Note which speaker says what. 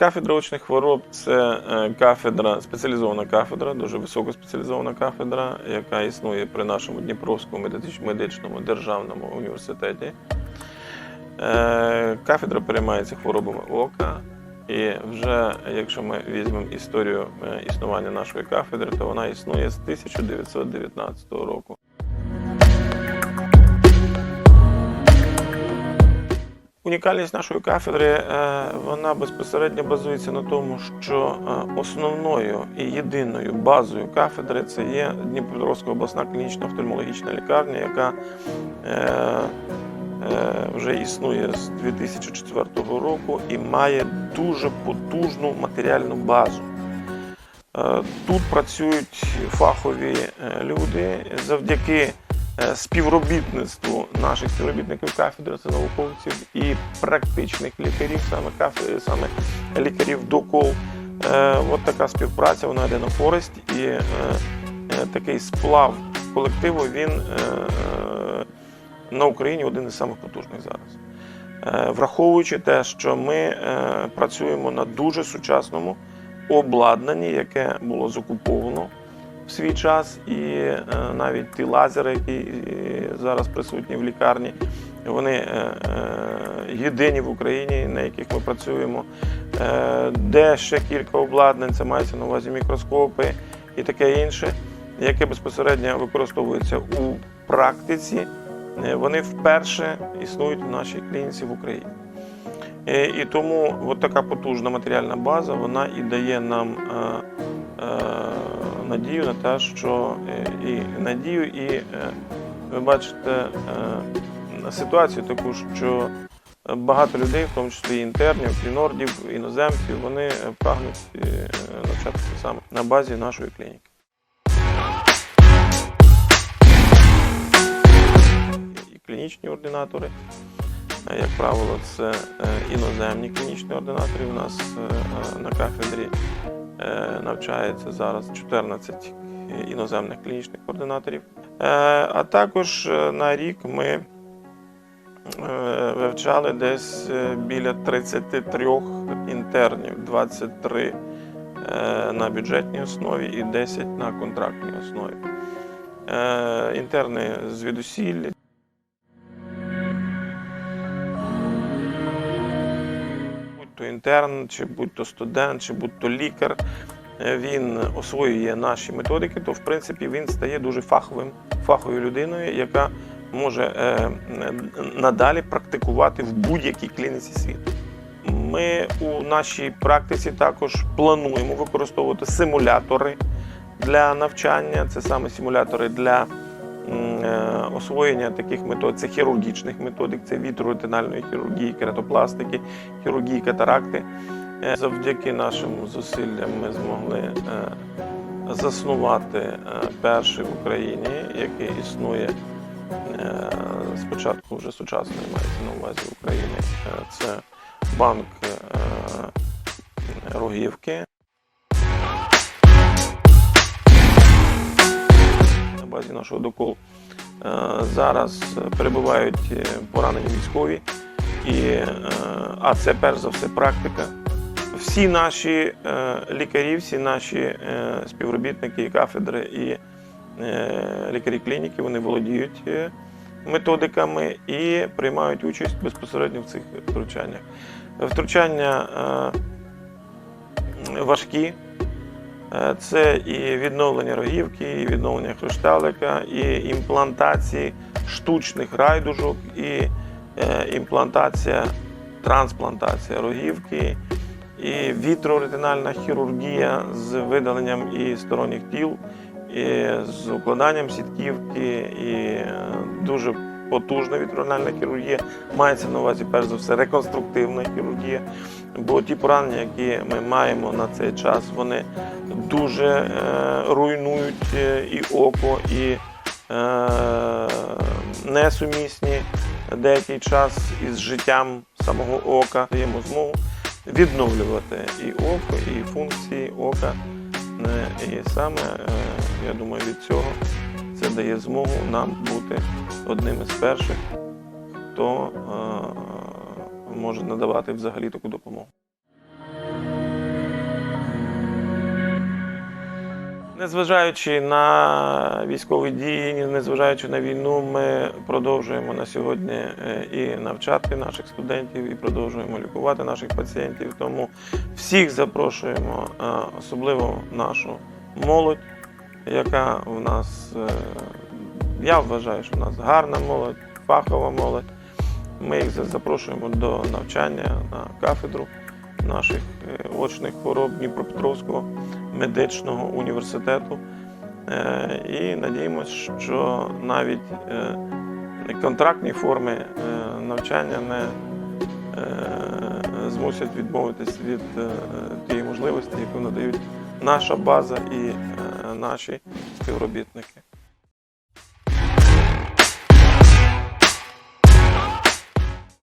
Speaker 1: Кафедра очних хвороб це е, кафедра, спеціалізована кафедра, дуже високоспеціалізована кафедра, яка існує при нашому Дніпровському медичному державному університеті. Е, Кафедра переймається хворобами ока. І вже якщо ми візьмемо історію е, існування нашої кафедри, то вона існує з 1919 року. Унікальність нашої кафедри е, вона безпосередньо базується на тому, що е, основною і єдиною базою кафедри це є Дніпропетровська обласна клінічна офтальмологічна лікарня, яка е, вже існує з 2004 року і має дуже потужну матеріальну базу. Тут працюють фахові люди завдяки співробітництву наших співробітників кафедри, це науковців і практичних лікарів, саме кафедри, саме лікарів докол. Е, От така співпраця, вона йде на користь, і е, е, такий сплав колективу він е, е, на Україні один із самих потужних зараз. Е, Враховуючи те, що ми е, працюємо на дуже сучасному обладнанні, яке було закуповано в свій час, і е, навіть ті лазери, які зараз присутні в лікарні, вони е, е, єдині в Україні, на яких ми працюємо. Де ще кілька обладнань, це мається на увазі мікроскопи і таке інше, яке безпосередньо використовується у практиці. Вони вперше існують в нашій клініці в Україні. І тому от така потужна матеріальна база вона і дає нам надію на те, що е, і надію, і е, ви бачите е, ситуацію таку, що багато людей, в тому числі інтернів, клінордів, іноземців, вони прагнуть навчатися саме на базі нашої клініки. Клінічні ординатори. Як правило, це іноземні клінічні ординатори. У нас на кафедрі навчається зараз 14 іноземних клінічних ординаторів. Е, А також е, на рік ми е, вивчали десь е, біля 33 інтернів, 23 е, на бюджетній основі і 10 на контрактній основі. Е, Інтерни звідусіль, інтерн, чи будь то студент, чи будь то лікар, е, він освоює наші методики, то в принципі він стає дуже фаховим, фаховою людиною, яка може е, надалі практикувати в будь-якій клініці світу. Ми у нашій практиці також плануємо використовувати симулятори для навчання. Це саме симулятори для освоєння таких метод, це хірургічних методик, це вітроретинальної хірургії, кератопластики, хірургії катаракти. Е, Завдяки нашим зусиллям ми змогли е, заснувати е, перший в Україні, який існує е, спочатку вже сучасної мається на увазі України. Е, Це банк е, Рогівки. Базі нашого доколу е, зараз перебувають е, поранені військові, і, е, а це перш за все практика. Всі наші лікарі, всі наші співробітники кафедри і лікарі клініки, вони володіють методиками і приймають участь безпосередньо в цих втручаннях. Втручання важкі. Е, Це і відновлення рогівки, і відновлення хрешталика, і імплантації штучних райдужок, і е, імплантація, трансплантація рогівки, і вітроретинальна хірургія з видаленням і сторонніх тіл, і з укладанням сітківки, і е, дуже потужна вітроретинальна хірургія. Мається на увазі перш за все реконструктивна хірургія. Бо ті поранення, які ми маємо на цей час, вони дуже е, руйнують е, і око, і е, несумісні деякий час із життям самого ока. Даємо змогу відновлювати і око, і функції ока. Е, І саме, е, я думаю, від цього це дає змогу нам бути одним із перших, хто е, може надавати взагалі таку допомогу. Незважаючи на військові дії, незважаючи на війну, ми продовжуємо на сьогодні е, і навчати наших студентів, і продовжуємо лікувати наших пацієнтів. Тому всіх запрошуємо, е, особливо нашу молодь, яка в нас, е, я вважаю, що в нас гарна молодь, фахова молодь. Ми їх запрошуємо до навчання на кафедру наших очних хвороб Дніпропетровського медичного університету. Е, І надіємося, що навіть е, контрактні форми е, навчання не е, змусять відмовитись від е, тієї можливості, яку надають наша база і е, наші співробітники.